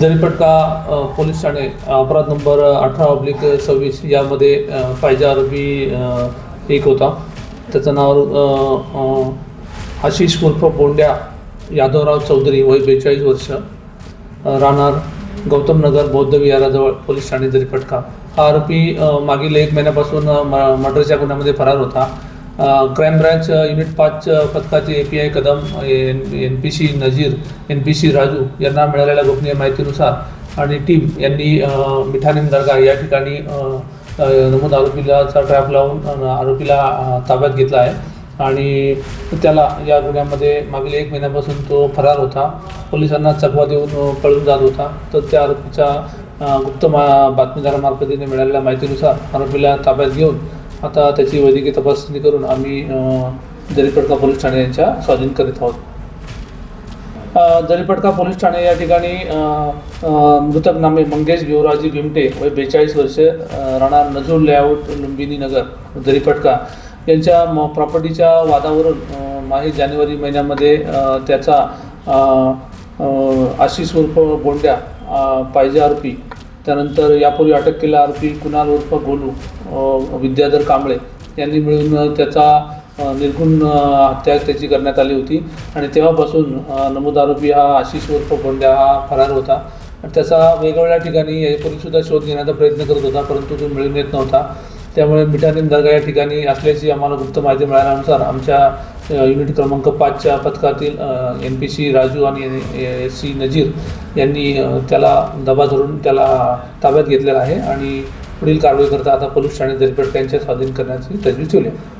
Jaripatka police Thane अपराध number अठरा oblique सव्वीस यामध्ये फायजा अरबी आरोपी एक होता. त्याचं नाव आशिष उर्फ बोंड्या यादवराव चौधरी वय बेचाळीस वर्ष राहणार गौतम नगर बौद्ध विहाराजवळ पोलीस ठाणे जरीपटका. हा आरोपी मागील एक महिन्यापासून म मर्डरच्या गुन्ह्यामध्ये फरार होता. क्राईम ब्रँच युनिट पाच पथकाचे A P I Kadam N N P C Nazir N P C Raju यांना मिळालेल्या गोपनीय माहितीनुसार आणि टीम यांनी मिठानीम दर्गा या ठिकाणी नमूद आरोपीलाचा ट्रॅप लावून आरोपीला ताब्यात घेतला आहे. आणि त्याला या गुन्ह्यामध्ये मागील एक महिन्यापासून तो फरार होता. पोलिसांना चकवा देऊन पळून जात होता. तर त्या आरोपीच्या गुप्त मा बातमीदारामार्फतीने मिळालेल्या माहितीनुसार आरोपीला ताब्यात घेऊन आता त्याची वैद्यकीय तपासणी करून आम्ही जरीपटका पोलीस ठाणे यांच्या स्वाधीन करीत आहोत. जरीपटका पोलीस ठाणे या ठिकाणी मृतक नामे मंगेश गिवराजी भिमटे वय बेचाळीस वर्षे राणा नजूर लेआउट लुंबिनी नगर जरीपटका यांच्या म प्रॉपर्टीच्या वादावरून अ, जानेवारी महिन्यामध्ये त्याचा आशिष उर्फ बोंड्या पाहिजे आरोपी त्यानंतर यापूर्वी अटक केलेला आरोपी कुणाल उर्फ गोलू विद्याधर कांबळे यांनी मिळून त्याचा निर्गुण हत्या त्याची करण्यात आली होती. आणि तेव्हापासून नमूद आरोपी हा आशिष उर्फ बोंड्या हा फरार होता. आणि त्याचा वेगवेगळ्या ठिकाणी यापूर्वीसुद्धा शोध घेण्याचा प्रयत्न करत होता परंतु तो मिळून येत नव्हता. त्यामुळे मिठानीम दर्गा या ठिकाणी असल्याची आम्हाला गुप्त माहिती मिळाल्यानुसार आमच्या युनिट क्रमांक पाचच्या पथकातील एन पी सी राजू आणि एस सी नजीर यांनी त्याला दबा धरून त्याला ताब्यात घेतलेला आहे आणि पुढील कारवाई करता आता पोलीस ठाणे दरपेट यांच्या स्वाधीन करण्याची तजवीज ठेवली आहे.